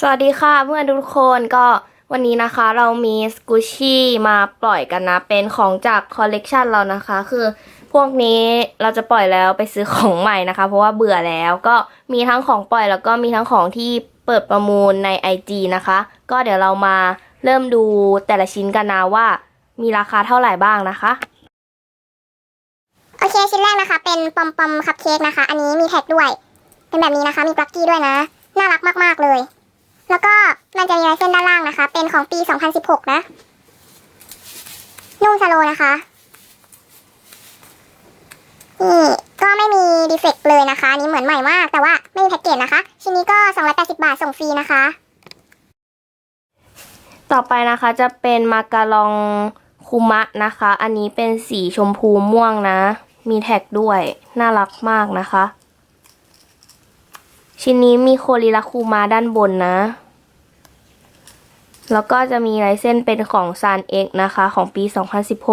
สวัสดีค่ะเพื่อนทุกคนก็วันนี้นะคะเรามีสกูชี่มาปล่อยกันนะ เป็นของจากคอลเลกชันเรานะคะ คือพวกนี้เราจะปล่อยแล้วไปซื้อของใหม่นะคะ เพราะว่าเบื่อแล้วก็มีทั้งของปล่อยแล้วก็มีทั้งของที่เปิดประมูลใน IG นะคะ ก็เดี๋ยวเรามาเริ่มดูแต่ละชิ้นกันนะว่า มีราคาเท่าไหร่บ้างนะคะ โอเคชิ้นแรกนะคะ เป็นปอมปอมคัพเค้กนะคะ อันนี้มีแท็กด้วย เป็นแบบนี้นะคะมีปลั๊กกี้ด้วยนะ น่ารักมากๆเลย แล้วก็มันจะมีลายเส้นด้านล่างนะคะ เป็นของปี 2016 นะ นุ่มสโลนะคะ นี่ก็ไม่มีดีเฟกต์เลยนะคะนนี้เหมือนใหม่มาก แต่ว่าไม่มีแพ็กเกจนะคะ ชิ้นนี้ก็ 280 บาทส่งฟรีนะคะ ต่อไปนะคะจะเป็นมาการองคุมะนะคะ อันนี้เป็นสีชมพูม่วงนะ มีแท็กด้วย น่ารักมากนะคะ ชิ้นนี้มีโคริลาคูมาด้านบนนะ แล้วก็จะมีลายเส้นเป็นของซานเอ็กนะคะ ของปี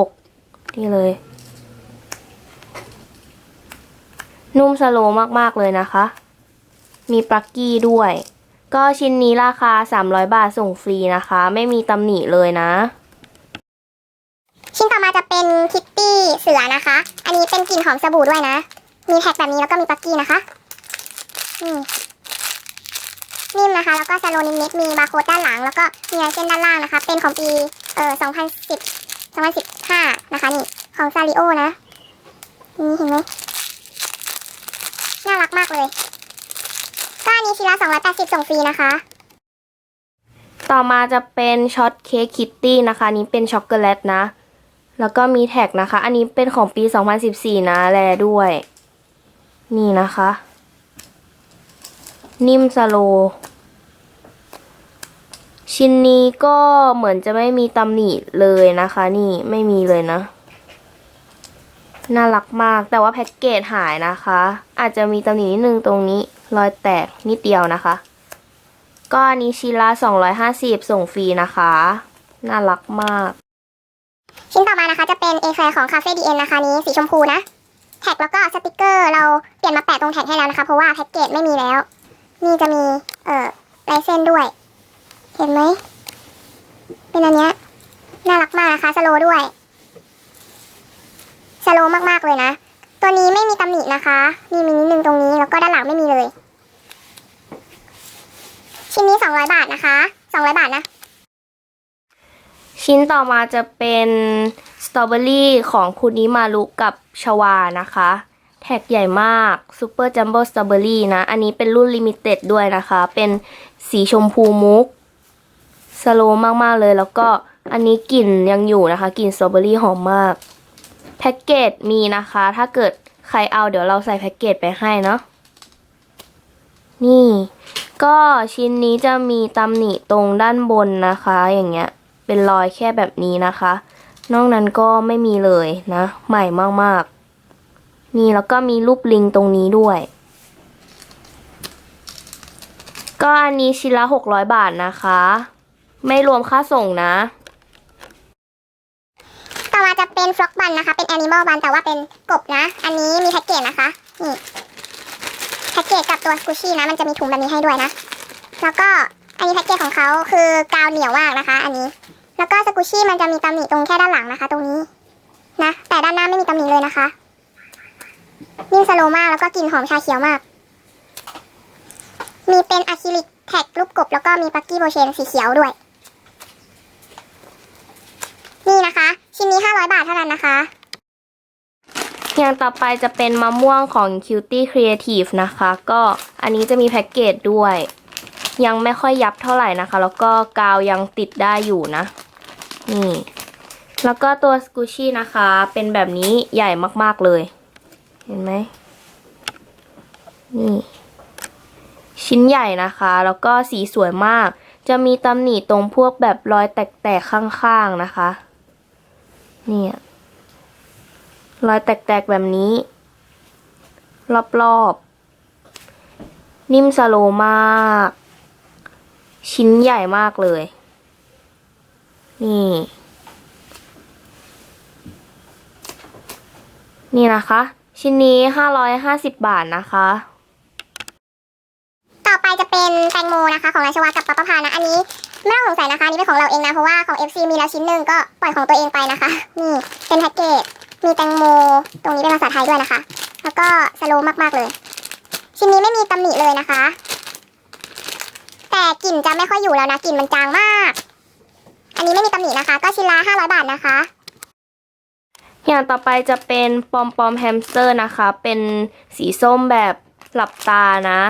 2016 นี่เลย นุ่มสโลมากๆเลยนะคะ มีปลั๊กกี้ด้วย ก็ชิ้นนี้ราคา 300 บาทส่งฟรีนะคะ ไม่มีตำหนิเลยนะ ชิ้นต่อมาจะเป็นคิตตี้เสือนะคะ อันนี้เป็นกลิ่นหอมสบู่ด้วยนะ มีแท็กแบบนี้แล้วก็มีปลั๊กกี้นะคะ นิ่มนะคะ แล้วก็สโลนิดๆมีบาร์โค้ดด้านหลัง แล้วก็มีลายเส้นด้านล่างนะคะ เป็นของปีเอ่อ2010 2015 นะคะนี่ ของซาริโอนะ นี่เห็นไหมน่ารักมากเลย ก็อันนี้ชิ้นละ280 ส่งฟรีนะคะ ต่อมาจะเป็นช็อตเค้กคิตตี้นะคะนนี้เป็นช็อกโกแลตนะ แล้วก็มีแท็กนะคะ อันนี้เป็นของปี 2014 นะแลด้วย นี่นะคะ นิ่มสโล ชิ้นนี้ก็เหมือนจะไม่มีตำหนิเลยนะคะ นี่ไม่มีเลยนะ น่ารักมากแต่ว่าแพ็กเกจหายนะคะ อาจจะมีตำหนินิดนึงตรงนี้ รอยแตกนิดเดียวนะคะ ก็อันนี้ชิ้นละ250 ส่งฟรีนะคะ น่ารักมาก ชิ้นต่อมานะคะจะเป็นเอแคร์ของ Cafe DN นะคะนี้สีชมพูนะ แท็กแล้วก็สติกเกอร์ เราเปลี่ยนมาแปะตรงแท็กให้แล้วนะคะ เพราะว่าแพ็กเกจไม่มีแล้ว นี่จะมีเอ่อลายเส้นด้วย เห็นไหม เป็นอันเนี้ยน่ารักมากนะคะสโลด้วยสโลมากๆเลยนะ ตัวนี้ไม่มีตำหนินะคะนี่มีนิดนึงตรงนี้แล้วก็ด้านหลังไม่มีเลย ชิ้นนี้ 200 บาทนะคะ 200 บาทนะ ชิ้นต่อมาจะเป็นสตรอเบอรี่ของคุณนิมารุกับชวานะคะ แท็กใหญ่มากซูเปอร์จัมโบ้สตรอเบอรี่นะ อันนี้เป็นรุ่นลิมิเต็ดด้วยนะคะ เป็นสีชมพูมุกสโลว์มาก ๆ เลย แล้วก็อันนี้กลิ่นยังอยู่นะคะกลิ่นสตรอเบอรี่หอมมาก แพ็กเกจมีนะคะ ถ้าเกิดใครเอาเดี๋ยวเราใส่แพ็กเกจไปให้เนาะนี่ ก็ชิ้นนี้จะมีตำหนิตรงด้านบนนะคะ อย่างเงี้ย เป็นรอยแค่แบบนี้นะคะ นอกนั้นก็ไม่มีเลยนะ ใหม่มากๆ นี่แล้วก็มีรูปลิงตรงนี้ด้วย ก็อันนี้ชิ้นละ 600 บาทนะคะ ไม่รวมค่าส่งนะ ต่อมาจะเป็นฟล็อกบันนะคะ เป็นแอนิมอลบันแต่ว่าเป็นกบนะ อันนี้มีแพ็กเกจนะคะ นี่ แพ็กเกจกับตัวสกูชี่นะ มันจะมีถุงแบบนี้ให้ด้วยนะ แล้วก็อันนี้แพ็กเกจของเขาคือกาวเหนียวมากนะคะ อันนี้ แล้วก็สกูชี่มันจะมีตำหนิตรงแค่ด้านหลังนะคะ ตรงนี้นะ แต่ด้านหน้าไม่มีตำหนิเลยนะคะ นิ่มสโลมากแล้วก็กลิ่นหอมชาเขียวมาก มีเป็นอะคริลิกแท็กรูปกบ แล้วก็มีปักกี้โบเชนสีเขียวด้วย นี่นะคะ ชิ้นนี้ 500 บาทเท่านั้นนะคะ อย่างต่อไปจะเป็นมะม่วงของ Cutie Creative นะคะ ก็อันนี้จะมีแพ็กเกจด้วย ยังไม่ค่อยยับเท่าไหร่นะคะ แล้วก็กาวยังติดได้อยู่นะ นี่ แล้วก็ตัวสกูชี่นะคะ เป็นแบบนี้ใหญ่มากๆเลย เห็นไหมนี่ ชิ้นใหญ่นะคะ แล้วก็สีสวยมาก จะมีตำหนิตรงพวกแบบรอยแตกๆข้างๆนะคะ เนี่ยรอยแตกๆแบบนี้ รอบๆ นิ่มสโลมาก ชิ้นใหญ่มากเลย นี่ นี่นะคะ ชิ้นนี้ 550 บาทนะคะ ต่อไปจะเป็นแตงโมนะคะ ของราชวากับปะปะพานะ อันนี้ไม่ต้องสงสัยนะคะนนี้เป็นของเราเองนะ เพราะว่าของ FC มีแล้วชิ้นหนึ่งก็ปล่อยของตัวเองไปนะคะ นี่เป็นแพ็กเกจ มีแตงโม ตรงนี้เป็นภาษาไทยด้วยนะคะ แล้วก็สโลมากๆเลย ชิ้นนี้ไม่มีตำหนิเลยนะคะ แต่กลิ่นจะไม่ค่อยอยู่แล้วนะ กลิ่นมันจางมาก อันนี้ไม่มีตำหนินะคะ ก็ชิ้นละ500 บาทนะคะ อย่างต่อไปจะเป็นปอมปอมแฮมสเตอร์นะคะ เป็นสีส้มแบบหลับตานะ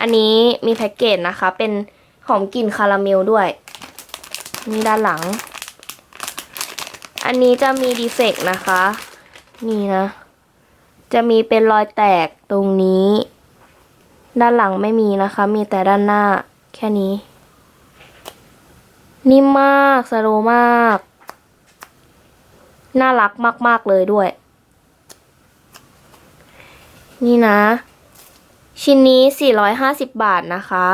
อันนี้มีแพ็กเกจนะคะ เป็นหอมกลิ่นคาราเมลด้วยนี่ด้านหลัง อันนี้จะมีดีเฟกต์นะคะ นี่นะ จะมีเป็นรอยแตกตรงนี้ ด้านหลังไม่มีนะคะ มีแต่ด้านหน้าแค่นี้ นิ่มมากสโลมาก น่ารักมาก ๆ เลยด้วย นี่นะ ชิ้นนี้ 450 บาทนะคะ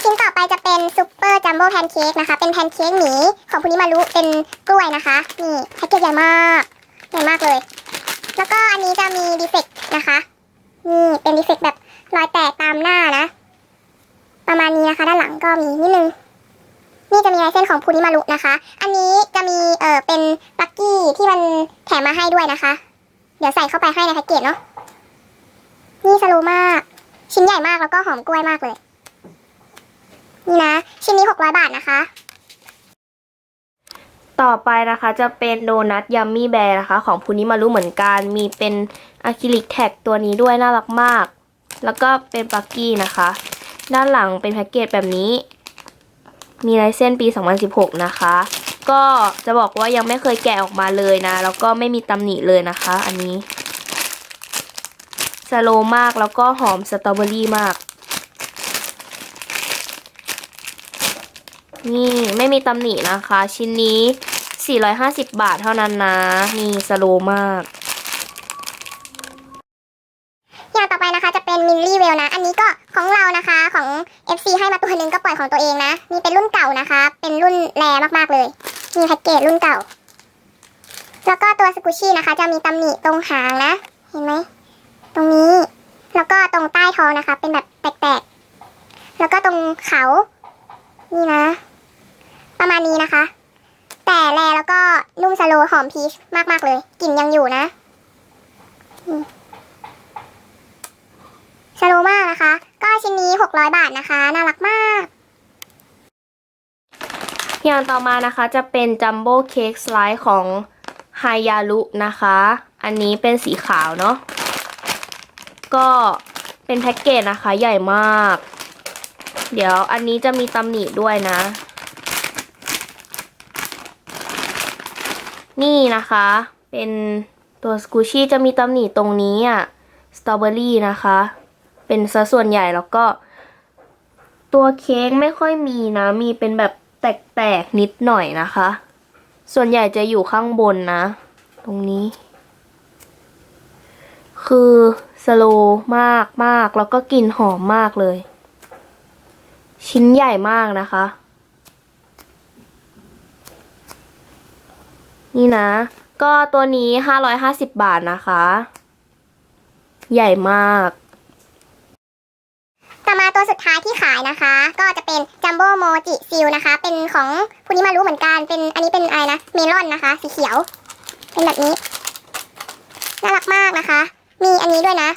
ชิ้นต่อไปจะเป็นซุปเปอร์จัมโบ้แพนเค้กนะคะ เป็นแพนเค้กหมีของคุณนิมารุเป็นกล้วยนะคะ นี่แพ็กเกจใหญ่มากใหญ่มากเลย แล้วก็อันนี้จะมีดีเฟกต์นะคะ นี่เป็นดีเฟกต์แบบรอยแตกตามหน้านะ ประมาณนี้นะคะ ด้านหลังก็มีนิดนึง นี่จะมีลายเส้นของพูนิมารุนะคะ อันนี้จะมีเอ่อเป็นปลักกี้ที่มันแถมมาให้ด้วยนะคะ เดี๋ยวใส่เข้าไปให้ในแพ็กเกจเนาะ นี่สโลว์มาก ชิ้นใหญ่มากแล้วก็หอมกล้วยมากเลย นี่นะ ชิ้นนี้600บาทนะคะ ต่อไปนะคะจะเป็นโดนัทยัมมี่แบร์นะคะ ของพูนิมารุเหมือนกัน มีเป็นอะคริลิกแท็กตัวนี้ด้วยน่ารักมาก แล้วก็เป็นปักกี้นะคะ ด้านหลังเป็นแพ็กเกจแบบนี้ มีลายเส้นปี 2016 นะคะ ก็จะบอกว่ายังไม่เคยแกะออกมาเลยนะ แล้วก็ไม่มีตำหนิเลยนะคะ อันนี้สโลมากแล้วก็หอมสตรอเบอรี่มาก นี่ไม่มีตำหนินะคะ ชิ้นนี้ 450 บาทเท่านั้นนะนี่สโลมาก อย่างต่อไปนะคะจะเป็นมิลลี่เวลนะ อันนี้ก็ ของเรานะคะของ FC ให้มาตัวหนึ่งก็ปล่อยของตัวเองนะนี่เป็นรุ่นเก่านะคะ เป็นรุ่นแรมากๆเลยมีแพ็กเกจรุ่นเก่า แล้วก็ตัวสกูชี่นะคะ จะมีตำหนิตรงหางนะ เห็นไหมตรงนี้ แล้วก็ตรงใต้ท้องนะคะ เป็นแบบแตกๆ แล้วก็ตรงเขานี่นะ ประมาณนี้นะคะ แต่แลแล้วก็นุ่มสโลหอมพีชมากๆเลยกลิ่นยังอยู่นะสโลมากนะคะ ชิ้นนี้ 600 บาทนะคะ น่ารักมาก อย่างต่อมานะคะจะเป็นจัมโบ้เค้กสไลด์ของไฮยารุนะคะ อันนี้เป็นสีขาวเนาะ ก็เป็นแพ็กเกจนะคะใหญ่มาก เดี๋ยวอันนี้จะมีตำหนิด้วยนะ นี่นะคะ เป็นตัวสกูชี่จะมีตำหนิตรงนี้อะสตรอเบอรี่นะคะ เป็นซะส่วนใหญ่แล้วก็ ตัวเค้กไม่ค่อยมีนะ มีเป็นแบบแตกๆนิดหน่อยนะคะ ส่วนใหญ่จะอยู่ข้างบนนะ ตรงนี้ คือสโลว์มากมากแล้วก็กลิ่นหอมมากเลย ชิ้นใหญ่มากนะคะ นี่นะ ก็ตัวนี้ 550 บาทนะคะ ใหญ่มาก ตัวสุดท้ายที่ขายนะคะ ก็จะเป็นจัมโบ้โมจิซิลนะคะ เป็นของคุณนิมารู้เหมือนกันเป็นอันนี้เป็นอะไรนะเมลอนนะคะ สีเขียว เป็นแบบนี้น่ารักมากนะคะ มีอันนี้ด้วยนะ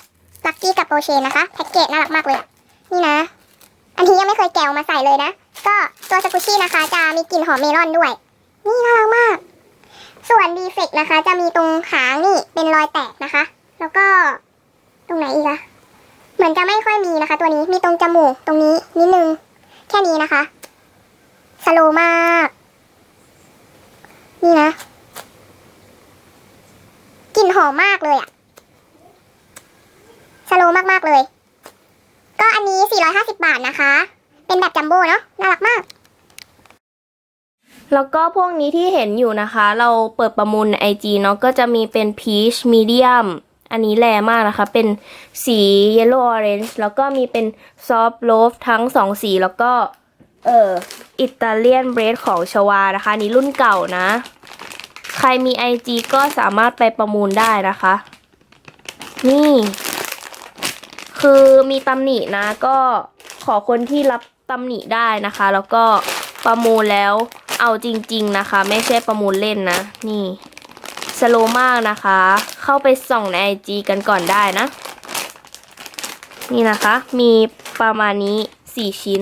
ลักกี้กับโปเชนนะคะแพ็กเกจน่ารักมากเลยนี่นะ อันนี้ยังไม่เคยแกะออกมาใส่เลยนะ ก็ตัวสกุชชี่นะคะ จะมีกลิ่นหอมเมลอนด้วย นี่น่ารักมาก ส่วนดีเฟกนะคะ จะมีตรงหางนี่เป็นรอยแตกนะคะ แล้วก็ ตรงไหนอีกอะ เหมือนจะไม่ค่อยมีนะคะ ตัวนี้มีตรงจมูกตรงนี้นิดนึง แค่นี้นะคะสโลมาก นี่นะกลิ่นหอมมากเลยอะสโลว์มากๆเลย ก็อันนี้ 450 บาทนะคะ เป็นแบบจัมโบ้เนาะน่ารักมาก แล้วก็พวกนี้ที่เห็นอยู่นะคะ เราเปิดประมูลใน IG เนาะก็จะมีเป็น peach medium อันนี้แรงมากนะคะ เป็นสีเยลโล่ออเรนจ์แล้วก็มีเป็นซอฟโลฟทั้งสองสีแล้วก็เอออิตาเลียนเบรดของชวานะคะนี่รุ่นเก่านะ ใครมี IG ก็สามารถไปประมูลได้นะคะ นี่ คือมีตำหนินะ ก็ขอคนที่รับตำหนิได้นะคะ แล้วก็ประมูลแล้วเอาจริง ๆนะคะ ไม่ใช่ประมูลเล่นนะ นี่สโลมากนะคะ เข้าไปส่องในไ IG กันก่อนได้นะ นี่นะคะ มีประมาณนี้ 4 ชิ้น